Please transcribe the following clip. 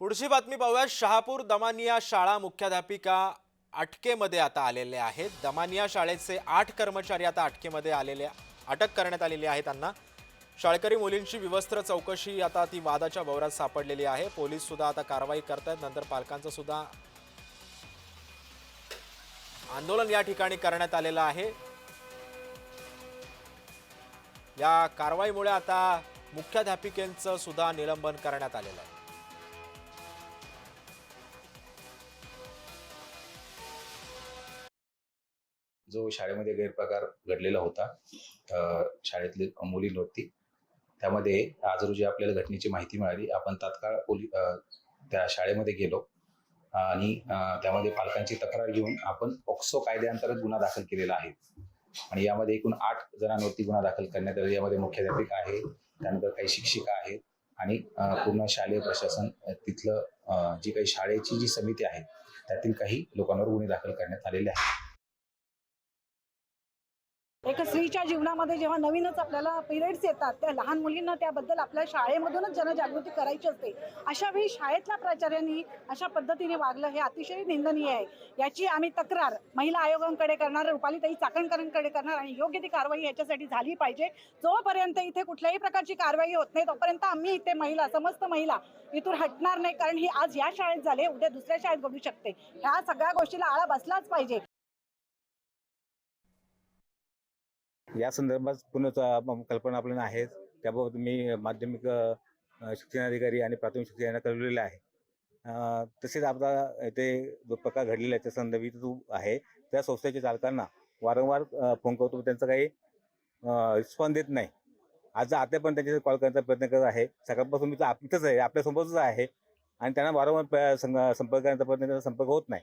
पुढची बातमी पाहूया शहापूर दमानिया शाळा मुख्याध्यापिका अटकेमध्ये आता आलेले आहेत. दमानिया शाळेचे आठ कर्मचारी आता अटकेमध्ये आलेले अटक करण्यात आलेली आहे त्यांना. शाळकरी मुलींची विवस्त्र चौकशी आता ती वादाच्या भवरात सापडलेली आहे. पोलीस सुद्धा आता कारवाई करतायत. नंतर पालकांचं सुद्धा आंदोलन या ठिकाणी करण्यात आलेलं आहे. या कारवाईमुळे आता मुख्याध्यापिकेंचं सुद्धा निलंबन करण्यात आलेलं आहे. जो शाळेमध्ये गैरप्रकार घडलेला होता शाळेतली शाळेतली मुलींवरती त्यामध्ये आज रोजी आपल्याला घटनेची माहिती मिळाली आपण तात्काळ पोली त्या शाळेमध्ये गेलो आणि त्यामध्ये पालकांची तक्रार घेऊन आपण पॉक्सो कायद्याअंतर्गत गुन्हा दाखल केलेला आहे. आणि यामध्ये एकूण आठ जणांवरती गुन्हा दाखल करण्यात आला. यामध्ये मुख्याध्यापिका आहे त्यानंतर काही शिक्षिका आहेत आणि पूर्ण शालेय प्रशासन तिथलं जी काही शाळेची जी समिती आहे त्यातील काही लोकांवर गुन्हे दाखल करण्यात आलेले आहेत. एका स्त्रीच्या जीवनामध्ये जेव्हा नवीनच आपल्याला पिरियड्स येतात त्या लहान मुलींना त्याबद्दल आपल्या शाळेमधूनच जनजागृती करायची असते. अशा वेळी शाळेतल्या प्राचार्यांनी अशा पद्धतीने वागलं हे अतिशय निंदनीय आहे. याची आम्ही तक्रार महिला आयोगांकडे करणार रुपालीताई चाकणकरांकडे करणार आणि योग्य ती कारवाई याच्यासाठी झाली पाहिजे. जोपर्यंत इथे कुठल्याही प्रकारची कारवाई होत नाही तोपर्यंत आम्ही इथे महिला समस्त महिला इथून हटणार नाही. कारण ही आज या शाळेत झाले उद्या दुसऱ्या शाळेत घडू शकते. ह्या सगळ्या गोष्टीला आळा बसलाच पाहिजे. या संदर्भात पूर्ण कल्पना आपल्याला आहेत त्याबाबत मी माध्यमिक शिक्षण शिक्षणाधिकारी आणि प्राथमिक शिक्षण यांना कळवलेलं आहे. तसेच आता येथे जो प्रकार घडलेला आहे त्या संदर्भित जो आहे. त्या संस्थेच्या चालकांना वारंवार फोन करतो त्यांचा काही रिस्पॉन्स देत नाही. आज आता पण त्यांच्याशी कॉल करण्याचा प्रयत्न करत आहे. सकाळपासून मी तर आपलंच आहे आपल्यासोबतच आहे. आणि त्यांना वारंवार प- संपर्क करण्याचा प्रयत्न करता संपर्क होत नाही.